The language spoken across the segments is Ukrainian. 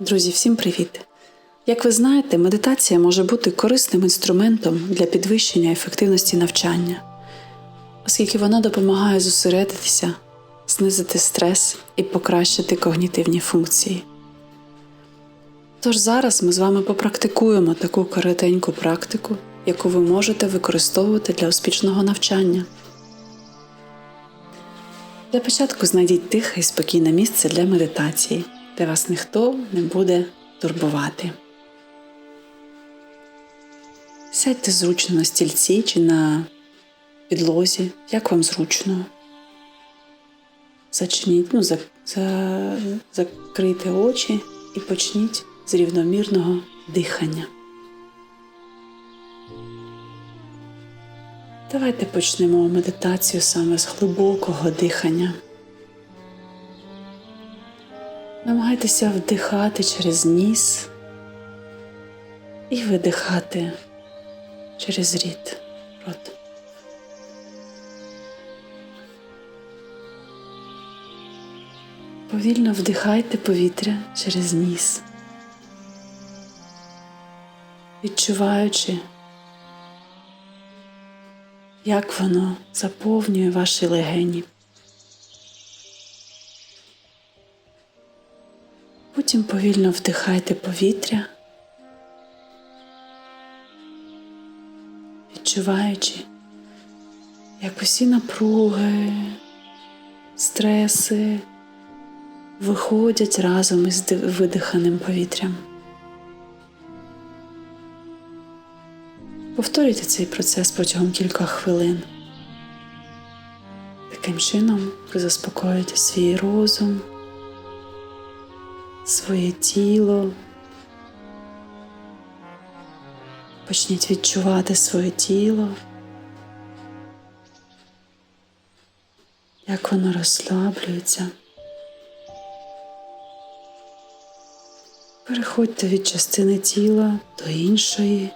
Друзі, всім привіт! Як ви знаєте, медитація може бути корисним інструментом для підвищення ефективності навчання, оскільки вона допомагає зосередитися, знизити стрес і покращити когнітивні функції. Тож зараз ми з вами попрактикуємо таку коротеньку практику, яку ви можете використовувати для успішного навчання. Для початку знайдіть тихе і спокійне місце для медитації, де вас ніхто не буде турбувати. Сядьте зручно на стільці чи на підлозі, як вам зручно. Зачніть, ну, за, за, закрийте очі і почніть з рівномірного дихання. Давайте почнемо медитацію саме з глибокого дихання. Намагайтеся вдихати через ніс і видихати через рід рот. Повільно вдихайте повітря через ніс, відчуваючи, як воно заповнює ваші легені. Потім повільно вдихайте повітря, відчуваючи, як усі напруги, стреси виходять разом із видиханим повітрям. Повторюйте цей процес протягом кілька хвилин. Таким чином ви заспокоїте свій розум, своє тіло. Почніть відчувати своє тіло, як воно розслаблюється. Переходьте від частини тіла до іншої,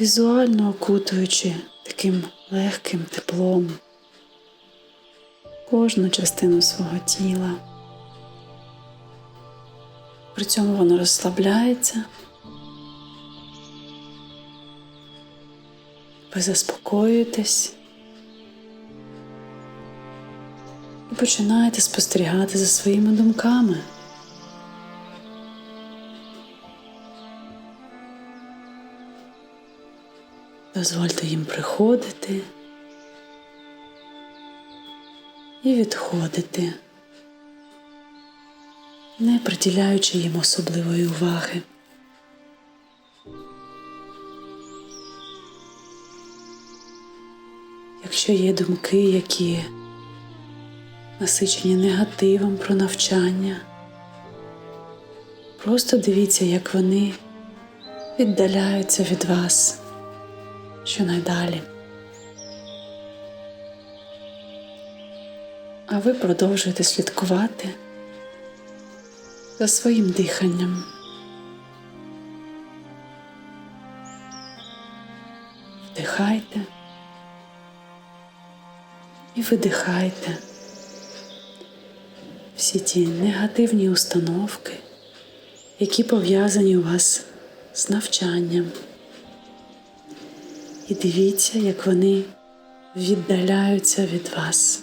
візуально окутуючи таким легким теплом кожну частину свого тіла. При цьому воно розслабляється. Ви заспокоюєтесь і починаєте спостерігати за своїми думками. Дозвольте їм приходити і відходити, не приділяючи їм особливої уваги. Якщо є думки, які насичені негативом про навчання, просто дивіться, як вони віддаляються від вас щонайдалі. А ви продовжуєте слідкувати за своїм диханням. Вдихайте і видихайте всі ті негативні установки, які пов'язані у вас з навчанням. І дивіться, як вони віддаляються від вас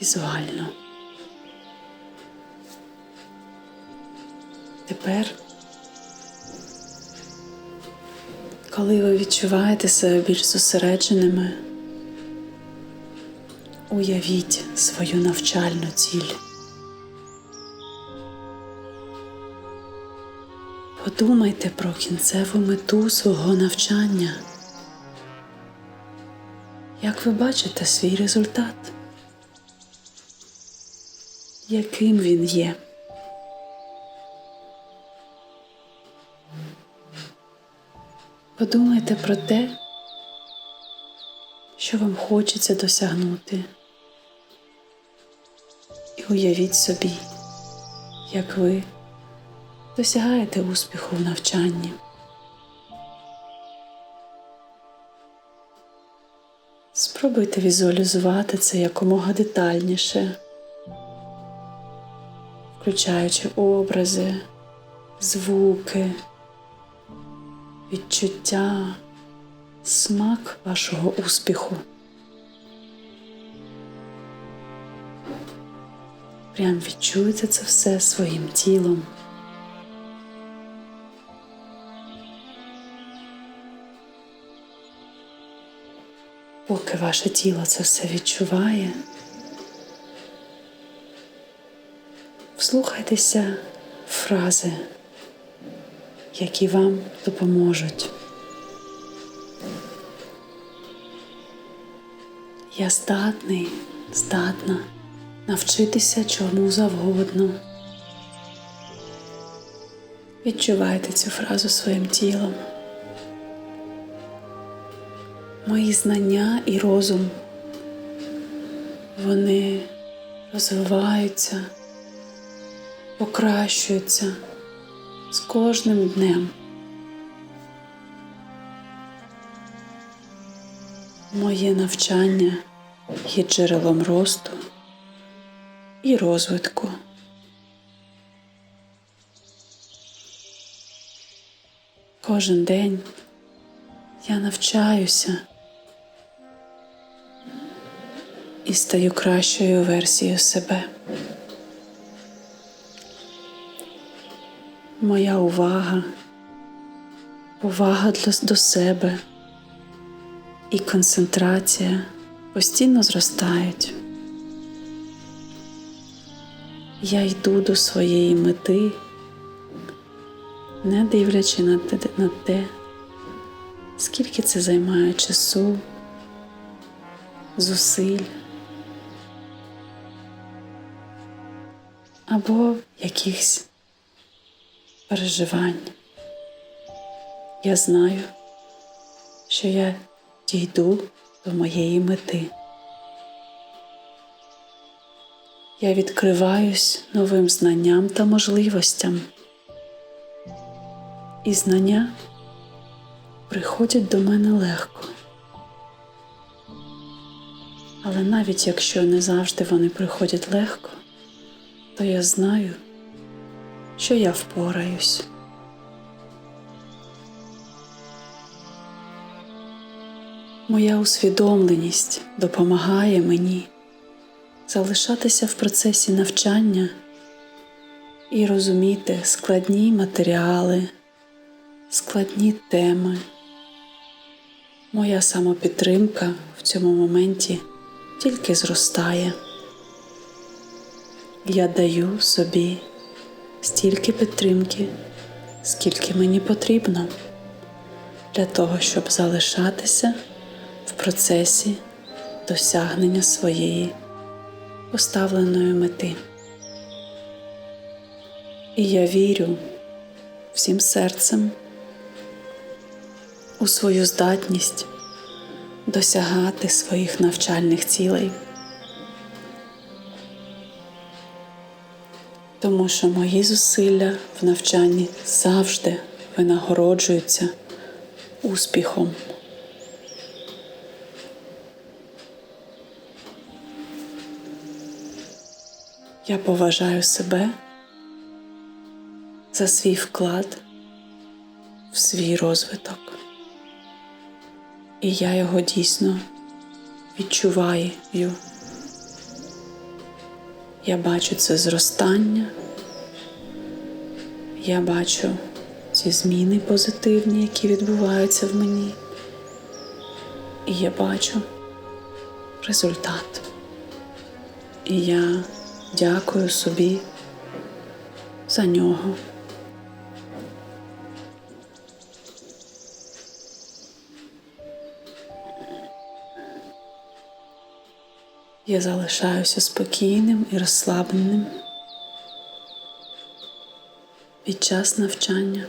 візуально. Тепер, коли ви відчуваєте себе більш зосередженими, уявіть свою навчальну ціль. Подумайте про кінцеву мету свого навчання. Як ви бачите свій результат? Яким він є? Подумайте про те, що вам хочеться досягнути. І уявіть собі, як ви досягаєте успіху в навчанні. Спробуйте візуалізувати це якомога детальніше. включаючи образи, звуки, відчуття, смак вашого успіху. Прям відчуйте це все своїм тілом. Поки ваше тіло це все відчуває, вслухайтеся фрази, які вам допоможуть. Я здатний, здатна навчитися чому завгодно. Відчувайте цю фразу своїм тілом. Мої знання і розум, вони розвиваються, покращуються з кожним днем. Моє навчання є джерелом росту і розвитку. Кожен день я навчаюся і стаю кращою версією себе. Моя увага, увага до себе. І концентрація постійно зростають. Я йду до своєї мети, не дивлячи на те, на те, скільки це займає часу, зусиль. Або якихось переживань. Я знаю, що я дійду до моєї мети. Я відкриваюсь новим знанням та можливостям. І знання приходять до мене легко. Але навіть якщо не завжди вони приходять легко, то я знаю, що я впораюсь. Моя усвідомленість допомагає мені залишатися в процесі навчання і розуміти складні матеріали, складні теми. Моя самопідтримка в цьому моменті тільки зростає. Я даю собі стільки підтримки, скільки мені потрібно для того, щоб залишатися в процесі досягнення своєї поставленої мети. І я вірю всім серцем у свою здатність досягати своїх навчальних цілей. Тому що мої зусилля в навчанні завжди винагороджуються успіхом. Я поважаю себе за свій вклад в свій розвиток. І я його дійсно відчуваю. Я бачу це зростання, я бачу ці зміни позитивні, які відбуваються в мені. І я бачу результат. І я дякую собі за нього. Я залишаюся спокійним і розслабленим під час навчання.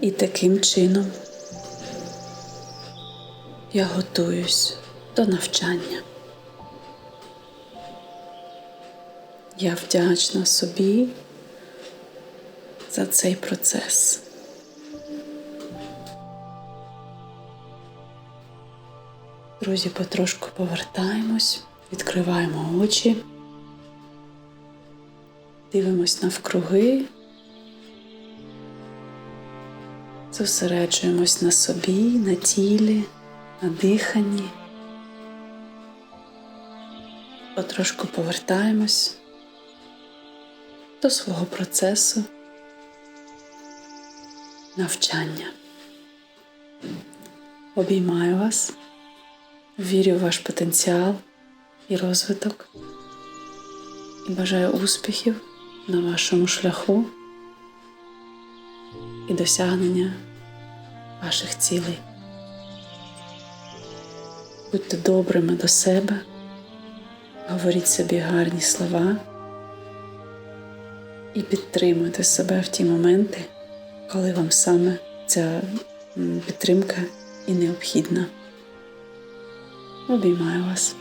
І таким чином я готуюсь до навчання. Я вдячна собі за цей процес. Друзі, потрошку повертаємось, відкриваємо очі. Дивимось навкруги. Зосереджуємось на собі, на тілі, на диханні. Потрошку повертаємось до свого процесу навчання. Обіймаю вас, вірю в ваш потенціал і розвиток і бажаю успіхів на вашому шляху і досягнення ваших цілей. Будьте добрими до себе, говоріть собі гарні слова і підтримуйте себе в ті моменти, коли вам саме ця підтримка і необхідна. Обіймаю вас.